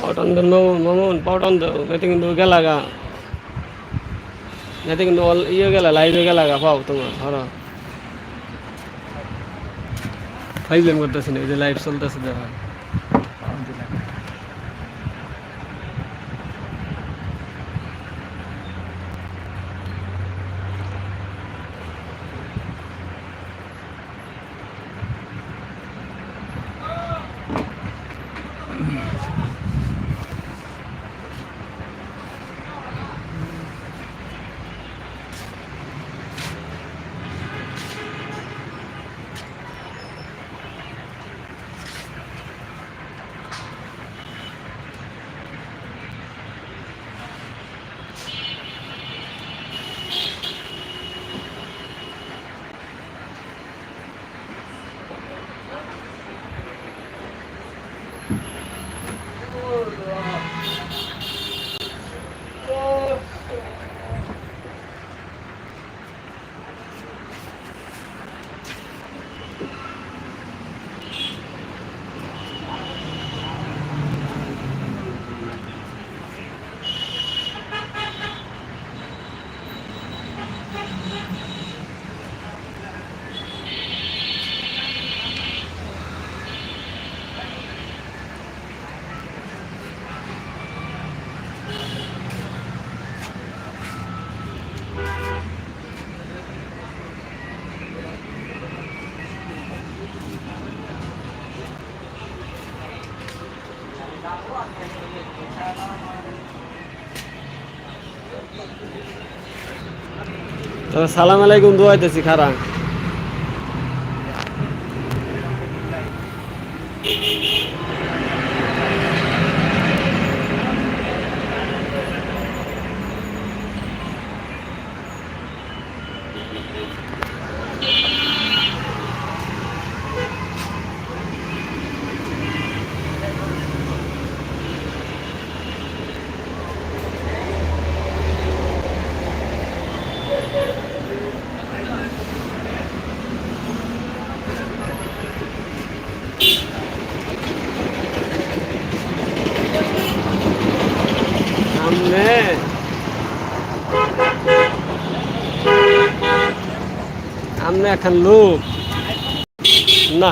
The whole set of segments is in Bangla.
পাউটান দেন মামুন মামুন পাউটান দাও এতে কিন্তু গেলা গা। এতে কিন্তু অল ইয়ে গেলা লাইভে গেলা গা, পাও তোমার হরা ফাইজলাম করতেছি না যে লাইভ চলতেছে দেখা। তো সালাম আলাইকুম দোয়াইতেছি খারাপ এখন লোক। না,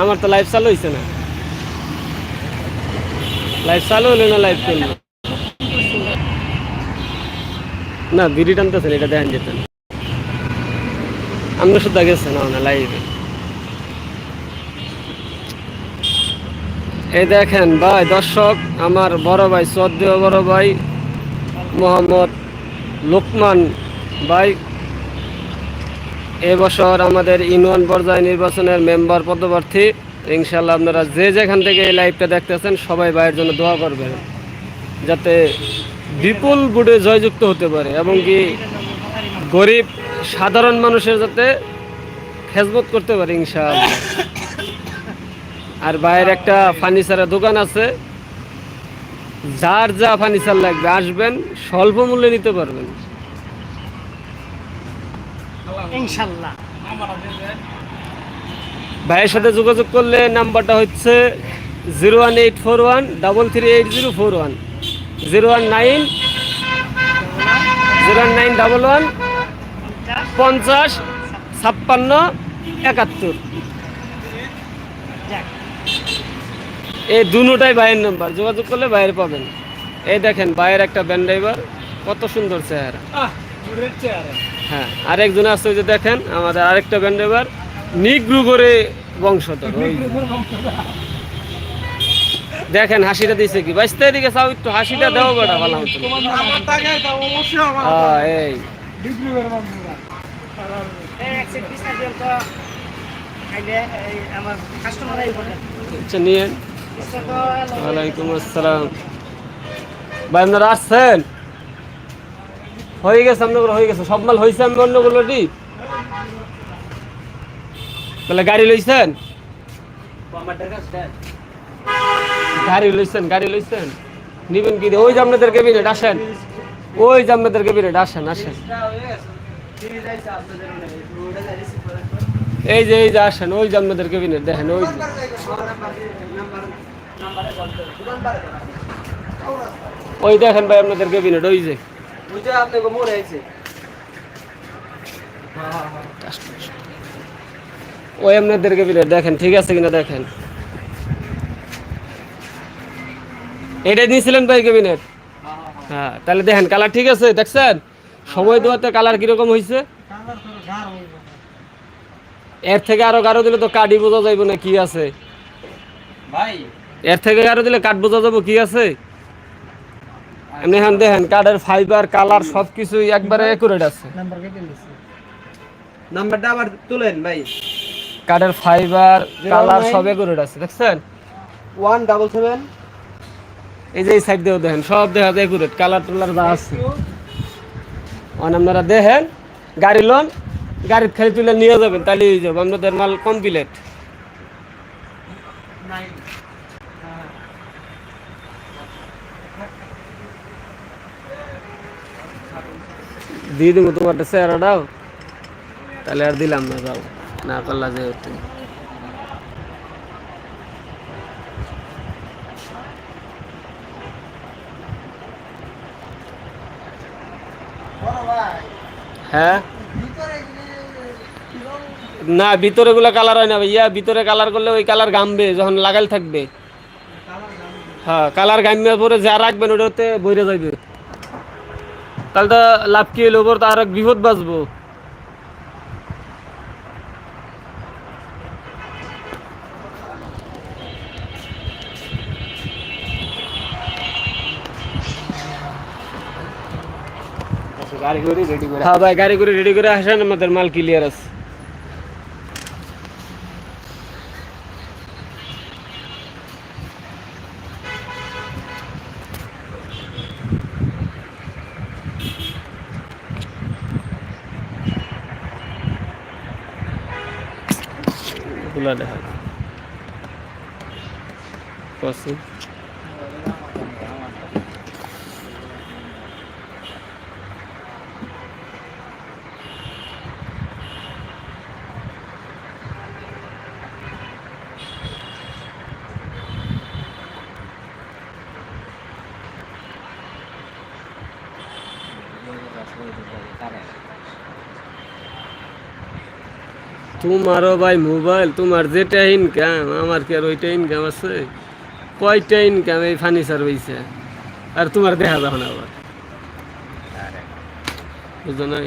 আমার তো লাইফ চালু হয়েছে না। লাইফ চালু হলে না লাইফ করল? না বিড়ি টানতেছেন, এটা দেখেন যেতেন আমরা শুধু গেছে না না লাইভে এই দেখেন ভাই, দর্শক, আমার বড় ভাই, শ্রদ্ধেয় বড় ভাই, মোহাম্মদ লোকমান ভাই। এবছর আমাদের ইউনিয়ন পর্যায়ে নির্বাচনের মেম্বার পদপ্রার্থী ইনশাল্লাহ আপনারা যে যেখান থেকে এই লাইভটা দেখতেছেন, সবাই ভাইয়ের জন্য দোয়া করবেন, যাতে বিপুল বুডে জয়যুক্ত হতে পারে এবং কি গরিব, সাধারণ মানুষের যাতে খেজমত করতে পারে, ইনশাআল্লাহ। আর বাইরের একটা ফার্নিচারের দোকান আছে, যার যা ফার্নিচার লাগবে, আসবেন, স্বল্প মূল্যে নিতে পারবেন। ইনশাল্লাহ। ভাইয়ের সাথে যোগাযোগ করলে নাম্বারটা হচ্ছে zero one eight four one double three eight zero four one. Zero one nine zero one nine double one পঞ্চাশ ছাপ্পান্ন একাত্তর। এই দুটাই ভাইয়ের নাম্বার যোগাযোগ করলে বাইরে পাবেন। এই দেখেন ভাইয়ের একটা ব্যান ড্রাইভার কত সুন্দর চেহারা। চেয়ারে হ্যাঁ আরেকজন আছে যে দেখেন, আমাদের আরেকটা ব্যান ড্রাইভার নিগ্রু করে বংশধর দেখেন, হাসিটা দিছে কি? বাইশতে দিকে চাও একটু, হাসিটা দেও বেটা, ভালো মতো। হ্যাঁ এই। আচ্ছা নিয়েন। আসসালাম। ভাই আসছেন? হয়ে গেছে আপনার হয়ে গেছে। সব মাল হয়েছে আমি অন্যগুলো দি তাহলে গাড়ি লইছেন? গাড়ি লইছেন গাড়ি লইছেন। নিবেন কি? ওই যে আপনাদের ক্যাবিনেট আসেন। ওই যে আপনাদের ক্যাবিনেট আসেন আসেন। এই যে এই যে, আসেন। ওই যে আপনাদের ক্যাবিনেট দেখেন, ওই। ওই দেখেন ভাই আপনাদের ক্যাবিনেট ওই যে। ওই আপনাদের ক্যাবিনেট দেখেন ঠিক আছে কিনা দেখেন। এটাই নিয়েছিলেন ভাই ক্যাবিনেট? হ্যাঁ তাহলে দেখেন কালার ঠিক আছে দেখছেন? সময় দেওয়াতে কালার কীরকম হয়েছে। এর থেকে আরও গাঢ় দিলে তো কাঠই বোঝা যাইব না কি আছে। ভাই। এর থেকে গাঢ় দিলে কাঠ বোঝা যাব কি আছে? এমনি এখন দেখেন কাঠের ফাইবার কালার সব কিছুই একবারে একুরেট আছে। নাম্বার কেটে দিছি। নাম্বারটা আবার তুলেন ভাই। কাঠের ফাইবার কালার. সব একুরেট আছে দেখছেন? ওয়ান ডাবল সেভেন এই যে এই সাইড দিয়েও দেখেন সব দেখা যায় একুরেট কালার টুলার যা আছে। অন আপনারা দেখেন গাড়ি লোন গাড়ির খালি তুলে নিয়ে যাবেন তাহলে হয়ে যাবে। আপনাদের মাল কমপ্লিট দিয়ে দেবো তোমার চেহারাটাও তাহলে আর দিলাম না, যাও। না করলা যে হ্যাঁ? না ভিতরে গুলো কালার হয় না ভাইয়া। ভিতরে কালার করলে ওই কালার গামবে, যখন লাগাল থাকবে। হ্যাঁ কালার গামিয়ার পরে যা রাখবেন, ওটাতে বইরে যাইবে। তাহলে তো লাভ কি হইল ওপর তো আর এক বিপদ বাঁচবো। করে হ্যাঁ ভাই গাড়ি করে রেডি করে আসেন আমাদের মাল ক্লিয়ার আছে। posso দেখা যায় Gracias. তোমারও ভাই মোবাইল, তোমার যেটা ইনকাম আমার কি আর ওইটা ইনকাম আছে? কয়টা ইনকাম এই ফার্নিচার হয়েছে আর তোমার দেখা যাবে না আবার। বুঝলো নাই?